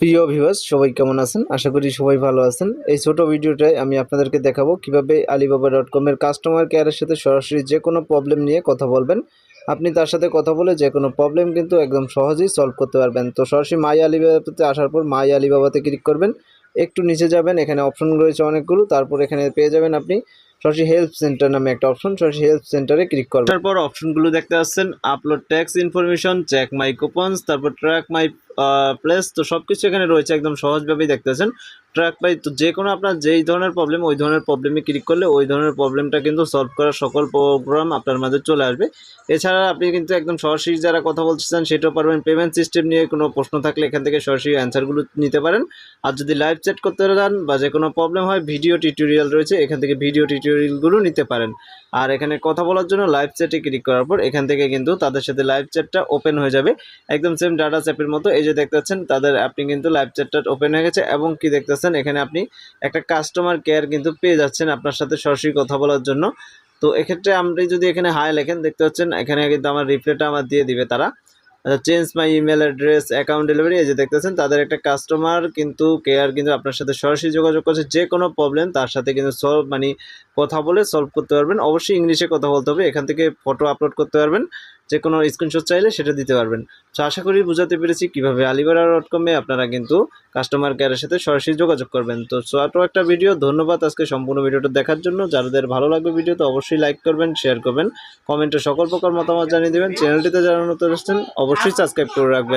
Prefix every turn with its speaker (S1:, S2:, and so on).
S1: প্রিয় ভিউয়ার্স সবাই কেমন আছেন? আশা করি সবাই ভালো আছেন। এই ছোট ভিডিওটায় আমি আপনাদেরকে দেখাবো কীভাবে আলিবাবা ডট কমের কাস্টমার কেয়ারের সাথে সরাসরি যে কোনো প্রবলেম নিয়ে কথা বলবেন। আপনি তার সাথে কথা বলে যে কোনো প্রবলেম কিন্তু একদম সহজেই সলভ করতে পারবেন। তো সরাসরি মাই আলিবাবাতে আসার পর মাই আলিবাবাতে ক্লিক করবেন। একটু নিচে যাবেন, এখানে অপশন রয়েছে অনেকগুলো, তারপর এখানে পেয়ে যাবেন আপনি সরাসরি হেল্প সেন্টার নামে একটা অপশন সরাসরি হেল্প সেন্টারে ক্লিক করবেন। তারপর অপশনগুলো দেখতে পাচ্ছেন upload tax information check my coupons তারপর ট্র্যাক মাই প্লেস তো সব কিছু এখানে রয়েছে একদম সহজভাবেই দেখতে পাচ্ছেন ট্র্যাক বাই তো যে কোনো আপনার যেই ধরনের প্রবলেম ওই ধরনের প্রবলেমে ক্লিক করলে ওই ধরনের প্রবলেমটা কিন্তু সলভ করার সকল প্রোগ্রাম আপনার মাঝে চলে আসবে। এছাড়া আপনি কিন্তু একদম সরাসরি যারা কথা বলতে চান, সেটাও পারবেন। পেমেন্ট সিস্টেম নিয়ে কোনো প্রশ্ন থাকলে এখান থেকে সরাসরি অ্যান্সারগুলো নিতে পারেন। আর যদি লাইভ চ্যাট করতে চান বা যে কোনো প্রবলেম হয় ভিডিও টিউটোরিয়াল রয়েছে, এখান থেকে ভিডিও টিউটোরিয়ালগুলো নিতে পারেন। আর এখানে কথা বলার জন্য লাইভ চ্যাটে ক্লিক করার পর এখান থেকে কিন্তু তাদের সাথে লাইভ চ্যাটটা ওপেন হয়ে যাবে। একদম সেম ডাটা চ্যাপের মতো, এই যে দেখতে পাচ্ছেন, তাদের আপনি কিন্তু লাইভ চ্যাটটা ওপেন হয়ে গেছে এবং কি দেখতেছেন এখানে আপনি একটা কাস্টমার কেয়ার কিন্তু পেয়ে যাচ্ছেন আপনার সাথে সরাসরি কথা বলার জন্য। তো এক্ষেত্রে আপনি যদি এখানে হাই লেখেন, দেখতে পাচ্ছেন, এখানে কিন্তু আমার রিপ্লাইটা আমার দিয়ে দিবে তারা। Change my email address account delivery এই যে দেখতেছেন, তাদের একটা কাস্টমার কিন্তু কেয়ার কিন্তু আপনার সাথে সরাসরি যোগাযোগ করছে, যে কোনো প্রবলেম তার সাথে কিন্তু সলভ মানে কথা বলে সলভ করতে পারবেন। অবশ্যই ইংলিশে কথা বলতে হবে, এখান থেকে ফটো আপলোড করতে পারবেন। যে কোনো স্ক্রিনশট চাইলে সেটা দিতে পারবেন। তো আশা করি বুঝাতে পেরেছি কীভাবে আলিবাড়া ডট কমে আপনারা কিন্তু কাস্টমার কেয়ারের সাথে সরাসরি যোগাযোগ করবেন। তো ছোট একটা ভিডিও ধন্যবাদ আজকে সম্পূর্ণ ভিডিওটা দেখার জন্য। যাদের ভালো লাগবে ভিডিও তো অবশ্যই লাইক করবেন শেয়ার করবেন। কমেন্টে সকল প্রকার মতামত জানিয়ে দেবেন। চ্যানেলটিতে যারা নতুন আসছেন, অবশ্যই সাবস্ক্রাইব করে রাখবেন।